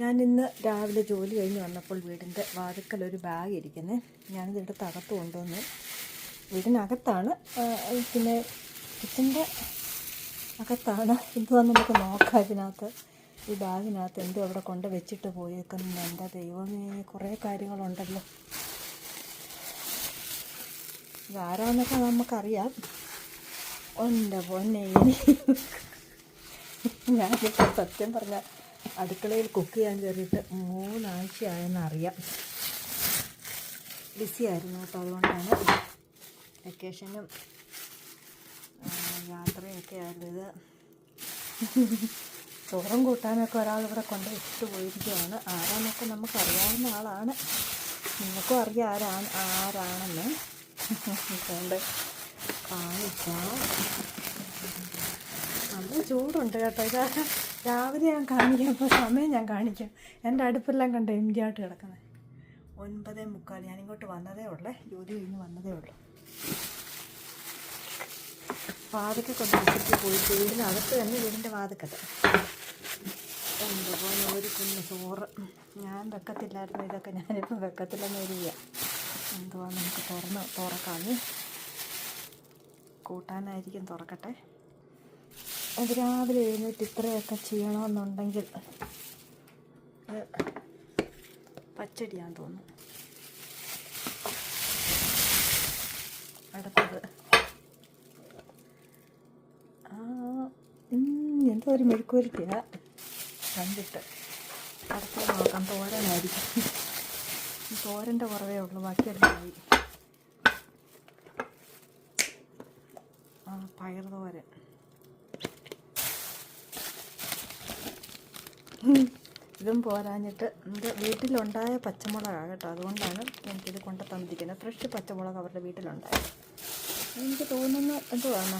ഞാൻ ഇന്ന് രാവിലെ ജോലി കഴിഞ്ഞ് വന്നപ്പോൾ വീടിന്റെ വാതുക്കൽ ഒരു ബാഗ് ഇരിക്കുന്നത് ഞാനിത് എടുത്ത് കൊണ്ടുവന്നു വീടിനകത്താണ്. പിന്നെ കിച്ചന്റെ അകത്താണ്. എന്തുവാന്ന് നമുക്ക് നോക്കാം ഇതിനകത്ത്. ഈ ബാഗിനകത്ത് എന്തോ അവിടെ കൊണ്ട് വെച്ചിട്ട് പോയേക്കുന്നു. എന്റെ ദൈവമേ കുറേ കാര്യങ്ങളുണ്ടല്ലോ. ഇതാരാന്നൊക്കെ നമുക്കറിയാം. എന്റെ പൊന്നെ ഞാൻ സത്യം പറഞ്ഞ അടുക്കളയിൽ കുക്ക് ചെയ്യാൻ കയറിയിട്ട് മൂന്നാഴ്ചയായെന്ന് അറിയാം ബിസി ആയിരുന്നു കേട്ടോ അതുകൊണ്ടാണ് വെക്കേഷനും യാത്രയൊക്കെ ആയിരുന്നത് ചോറും കൂട്ടാനൊക്കെ ഒരാൾ ഇവിടെ കൊണ്ട് ഇട്ട് പോയിരിക്കുകയാണ് ആരാന്നൊക്കെ നമുക്കറിയാവുന്ന ആളാണ്. നിങ്ങൾക്കും അറിയാം ആരാണ് ആരാണെന്ന്. അതുകൊണ്ട് കാണിക്കാം നല്ല ചൂടുണ്ട് കേട്ടോ ഇത്. രാവിലെ ഞാൻ കാണിക്കാം ഇപ്പോൾ സമയം ഞാൻ കാണിക്കാം. എന്റെ അടുപ്പെല്ലാം കണ്ട് എം ജി ആയിട്ട് കിടക്കുന്നത് ഒൻപതേ മുക്കാൽ ഞാനിങ്ങോട്ട് വന്നതേ ഉള്ളേ. ജോലി കഴിഞ്ഞ് വന്നതേ ഉള്ളൂ. വാതിക്കെ കൊണ്ട് പോയി. പോയിട്ട് വീടിനകത്ത് തന്നെ വീടിന്റെ വാതിക്കത്ത് എന്തുപോലെ ഒരു കുഞ്ഞ് ചോറ്. ഞാൻ വെക്കത്തില്ലായിരുന്നു. ഇതൊക്കെ ഞാനിപ്പോൾ വെക്കത്തില്ലെന്ന് വരിക എന്തുവാ നമുക്ക് തുറന്ന് തുറക്കാം. കൂട്ടാനായിരിക്കും തുറക്കട്ടെ. അത് രാവിലെ എഴുന്നേറ്റ് ഇത്രയൊക്കെ ചെയ്യണമെന്നുണ്ടെങ്കിൽ അത് തോന്നുന്നു. അടുത്തത്. എന്തോ ഒരു മെഴുക്കുവരട്ടിയാ കണ്ടിട്ട്. അടുത്തത് നോക്കാം. തോരനായിരിക്കും തോരന്റെ കുറവേ ഉള്ളൂ. ബാക്കിയെല്ലാം പോയി. ആ പയർ തോരൻ. ഇതും പോരാഞ്ഞിട്ട് എന്റെ വീട്ടിലുണ്ടായ പച്ചമുളകാണ് കേട്ടോ. അതുകൊണ്ടാണ് എനിക്കിത് കൊണ്ട് തന്നിരിക്കുന്നത്. ഫ്രഷ് പച്ചമുളക് അവരുടെ വീട്ടിലുണ്ടായത്. എനിക്ക് തോന്നുന്നു എന്തുവാണ്?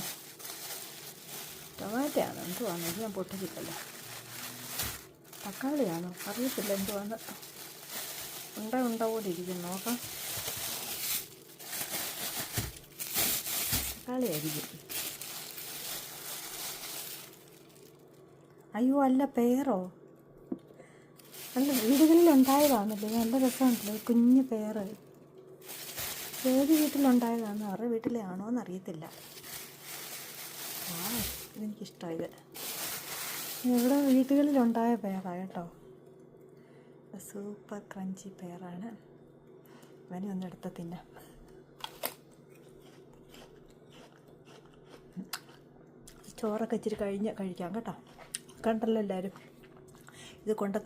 ടൊമാറ്റോയാണോ? എന്തുവാണ്? ഇത് ഞാൻ പൊട്ടിച്ചിട്ടല്ലോ? തക്കാളിയാണോ? അറിയത്തില്ല എന്തുവാണ് ഉണ്ട ഉണ്ട പോലെ നോക്കാം. തക്കാളിയായിരിക്കും. അയ്യോ അല്ല പേരോ അല്ല വീടുകളിൽ ഉണ്ടായതാണല്ലോ നല്ല രസമുണ്ടല്ലോ കുഞ്ഞു പേര് ഏത് വീട്ടിലുണ്ടായതാണ് അവരുടെ വീട്ടിലെ ആണോ എന്നറിയത്തില്ല. ആ ഇതെനിക്കിഷ്ടമായത്. ഇവിടെ വീടുകളിലുണ്ടായ പേരാണ് കേട്ടോ. സൂപ്പർ ക്രഞ്ചി പേരാണ്. ഇവനെ എടുത്ത തിന്നാം. ചോറൊക്കെ ഇച്ചിരി കഴിഞ്ഞ് കഴിക്കാം കേട്ടോ. കണ്ടല്ലോ എല്ലാവരും. ഇത് കൊണ്ട്